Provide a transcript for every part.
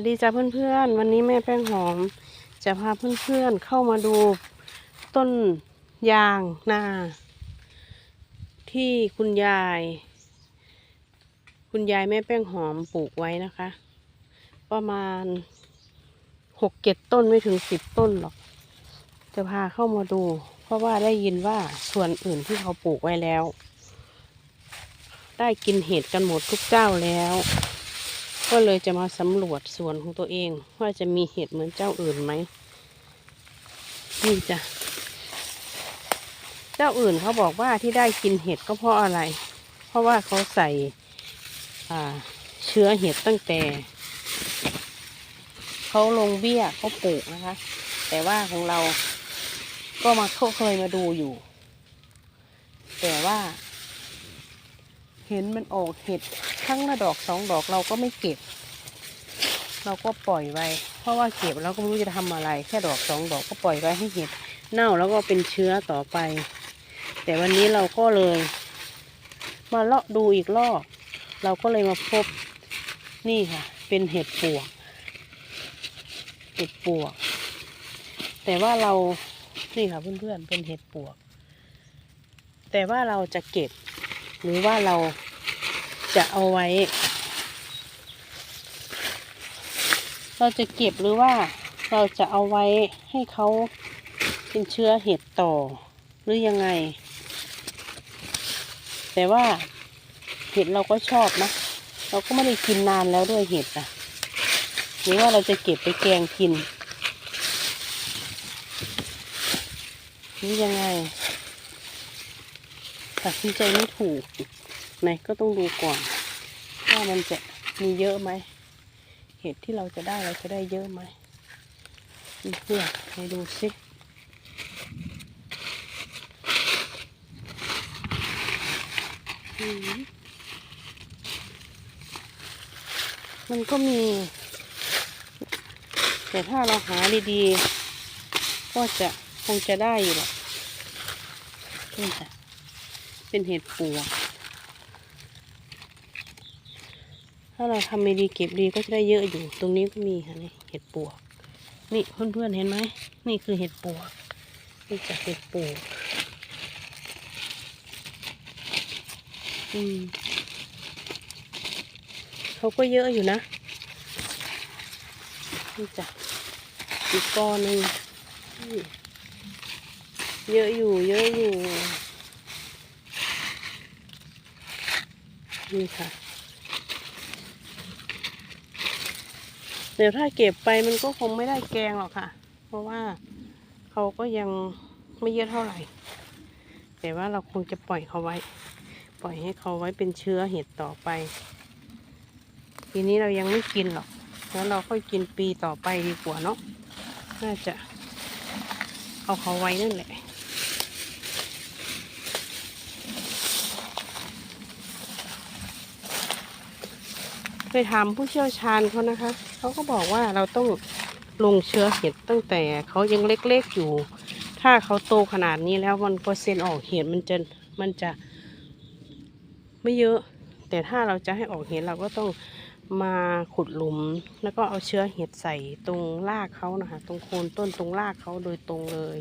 วัสดีจ้าเพื่อนๆ วันนี้แม่แป้งหอม จะพาเพื่อนๆเข้ามาดูต้นยางนา ที่คุณยาย คุณยายแม่แป้งหอมปลูกไว้นะคะ ประมาณหกเจ็ดต้นไม่ถึงสิบต้นหรอก จะพาเข้ามาดู เพราะว่าได้ยินว่าส่วนอื่นที่เขาปลูกไว้แล้ว ได้กินเห็ดกันหมดทุกเจ้าแล้ว ก็เลยจะมาสำรวจสวนของตัวเอง ว่าจะมีเห็ดเหมือนเจ้าอื่นไหมนี่จ้ะเจ้าอื่นเขาบอกว่าที่ได้กินเห็ดก็เพราะอะไร เพราะว่าเขาใส่เชื้อเห็ดตั้งแต่เขาลงเบี้ยเขาปลูกนะคะ แต่ว่าของเราก็มาเขาเคยมาดูอยู่ แต่ว่า เห็นมันออกเห็ดครั้งละดอกสองดอกเราก็ไม่เก็บ เราก็ปล่อยไว้ เพราะว่าเก็บเราก็ไม่รู้จะทำอะไร แค่ดอกสองดอกก็ปล่อยไว้ให้เห็ดเน่าแล้วก็เป็นเชื้อต่อไป แต่วันนี้เราก็เลย มาเลาะดูอีกรอบเราก็เลยมาพบนี่ค่ะ เป็นเห็ดปวก เห็ดปวก แต่ว่าเรานี่ค่ะเพื่อนๆเป็นเห็ดปวก แต่ว่าเราจะเก็บหรือว่าเรา จะเอาไว้ เราจะเก็บหรือว่าเราจะเอาไว้ให้เขาเป็นเชื้อเห็ดต่อหรือยังไง แต่ว่าเห็ดเราก็ชอบนะ เราก็ไม่ได้กินนานแล้วด้วยเห็ดอะหรือว่าเราจะเก็บไปแกงกินหรือยังไงตัดสินใจไม่ถูก ไหนก็ต้องดูก่อนว่ามันจะมีเยอะไหม เห็ดที่เราจะได้เราจะได้เยอะไหมเพื่อนให้ดูสิมันก็มี แต่ถ้าเราหาดีๆ ก็จะคงจะได้อยู่หรอกนี่จ้ะเป็นเห็ดปวก ถ้าเราทำไม่ดีเก็บดีก็จะได้เยอะอยู่ ตรงนี้ก็มีค่ะนี่เห็ดปวก นี่เพื่อนๆเห็นไหม นี่คือเห็ดปวก นี่จะเห็ดปวก อืมเขาก็เยอะอยู่นะ นี่จ้ะอีกก้อนหนึ่งเยอะอยู่ เยอะอยู่ นี่ค่ะ เดี๋ยวถ้าเก็บไปมันก็คงไม่ได้แกงหรอกค่ะ เพราะว่าเขาก็ยังไม่เยอะเท่าไหร่ แต่ว่าเราคงจะปล่อยเขาไว้ ปล่อยให้เขาไว้เป็นเชื้อเห็ดต่อไป ปีนี้เรายังไม่กินหรอกแล้วเราค่อยกินปีต่อไปดีกว่าเนาะน่าจะเอาเขาไว้นั่นแหละ ไปถามผู้เชี่ยวชาญเขานะคะ เขาก็บอกว่าเราต้องลงเชื้อเห็ดตั้งแต่เขายังเล็กๆอยู่ ถ้าเขาโตขนาดนี้แล้วมันเปอร์เซ็นต์ออกเห็ดมันจะมันจะไม่เยอะ แต่ถ้าเราจะให้ออกเห็ดเราก็ต้องมาขุดหลุม แล้วก็เอาเชื้อเห็ดใส่ตรงรากเขานะคะ ตรงโคนต้นตรงรากเขาโดยตรงเลย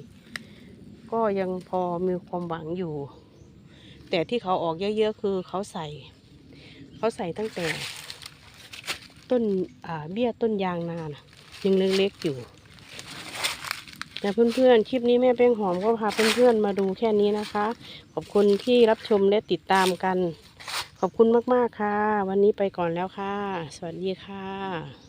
ก็ยังพอมีความหวังอยู่ แต่ที่เขาออกเยอะๆคือเขาใส่ เขาใส่ตั้งแต่ ต้นเบี้ยต้นยางนานะยังเล็กๆอยู่ แต่เพื่อนๆ คลิปนี้แม่แป้งหอมก็พาเพื่อนๆมาดูแค่นี้นะคะ ขอบคุณที่รับชมและติดตามกัน ขอบคุณมากๆค่ะ วันนี้ไปก่อนแล้วค่ะ สวัสดีค่ะ